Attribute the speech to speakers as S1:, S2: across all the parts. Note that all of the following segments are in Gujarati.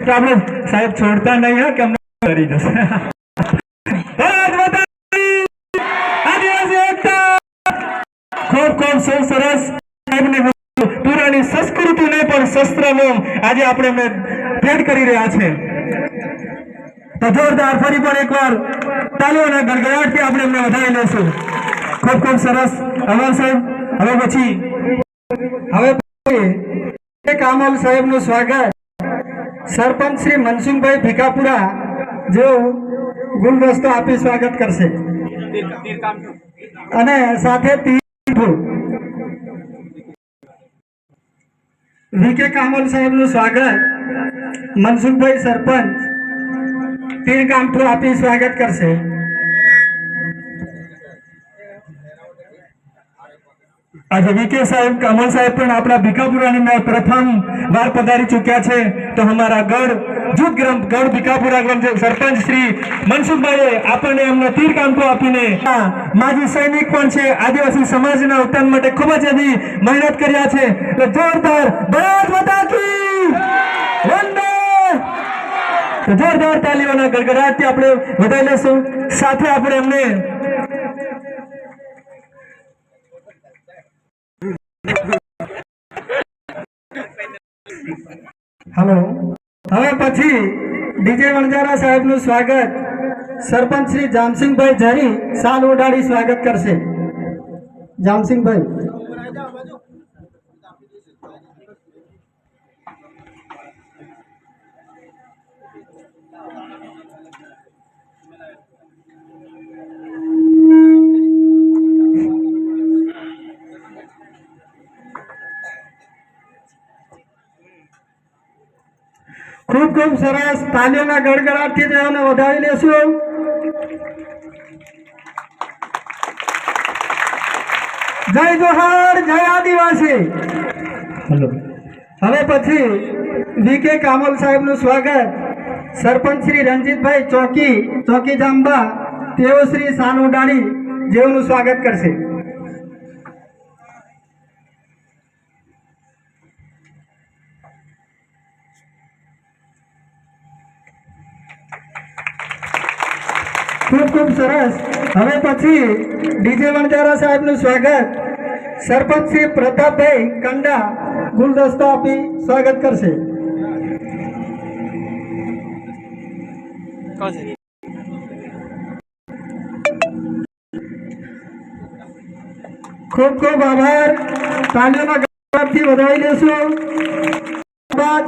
S1: આપણે સાહેબ છોડતા નહીં, હા, કે અમને કરી જશે? પણ શસ્ત્રનો આજે આપણે એમને વધાવી લેશું. ખૂબ ખૂબ સરસ. અમર સાહેબ, હવે પછી,
S2: હવે કામલ સાહેબનું સ્વાગત. સરપંચ શ્રી મનસુખભાઈ ભીકાપુરા જેઓ ગુલદસ્તો આપી સ્વાગત કરશે. અને સાથે વીકે કામલ સાહેબનું સ્વાગત મનસુખભાઈ સરપંચ તીર કામઠું આપી સ્વાગત કરશે.
S1: આજે વીકે સાહેબ, કમલ સાહેબ પણ આપણા ભીખાપુરાની મેં પ્રથમ વાર પધારી ચૂક્યા છે. તો અમારા ગઢ, જૂથ ગ્રામ ગઢ ભીખાપુરા ગ્રામ સરપંચ શ્રી મનસુખભાઈએ આપણને એમનો તીર કાંકો આપીને માજી સૈનિક પણ છે, આદિવાસી સમાજના ઉત્થાન માટે ખૂબ જ એવી મહેનત કર્યા છે. તો જોરદાર ભારત માતા કી! વંદે! જોરદાર તાલીઓના ગડગડાટથી આપણે વધારી લેશું. સાથે આપણે એમને
S2: હલો. હવે પછી ડીજે વણજારા સાહેબનું સ્વાગત. સરપંચ શ્રી જામસિંહભાઈ ઝરી સાલ ઉડાડી સ્વાગત કરશે. જામસિંહભાઈ. ખૂબ ખૂબ સરસ તાલીઓના ગડગડાટથી તેઓને વધાવી લેશું. જય જોહાર જય આદિવાસી.
S1: હલો.
S2: હવે પછી વીકે કામલ સાહેબનું સ્વાગત. સરપંચ શ્રી રણજીતભાઈ ચોકી ચોકી જાંબા તેઓ શ્રી સાન ઉડાણી જેઓનું સ્વાગત કરશે. ખૂબ ખૂબ સરસ. હવે પછી ડીજે વણજારા સાહેબનું સ્વાગત. સરપંચ શ્રી પ્રતાપભાઈ કંડા ગુલદસ્તો આપી સ્વાગત કરશે. ખૂબ ખૂબ આભાર. તાલીઓના ગૌરવથી વધાવી લેશું બાદ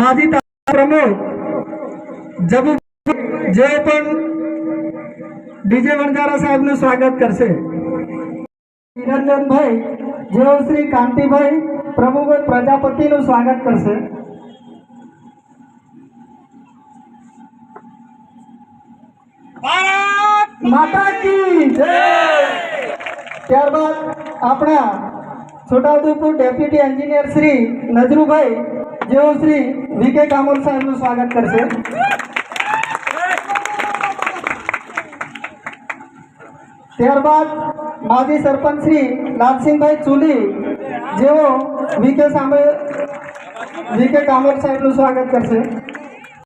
S2: માજી પ્રમુખ જબુ જે પણ ડીજે વણજારા સાહેબનું સ્વાગત કરશે. નિરંજનભાઈ જેઓ શ્રી કાંતિભાઈ પ્રભુભાઈ પ્રજાપતિનું સ્વાગત કરશે. માતા કી ત્યારબાદ આપણા છોટાઉદેપુર ડેપ્યુટી એન્જિનિયર શ્રી નજરુભાઈ, જેઓ શ્રી વીકે કામોલ સાહેબનું સ્વાગત કરશે. ત્યારબાદ માજી સરપંચ શ્રી લાલસિંહભાઈ ચુલી જેઓ વીકે સામે વીકે કામર સાહેબનું સ્વાગત કરશે.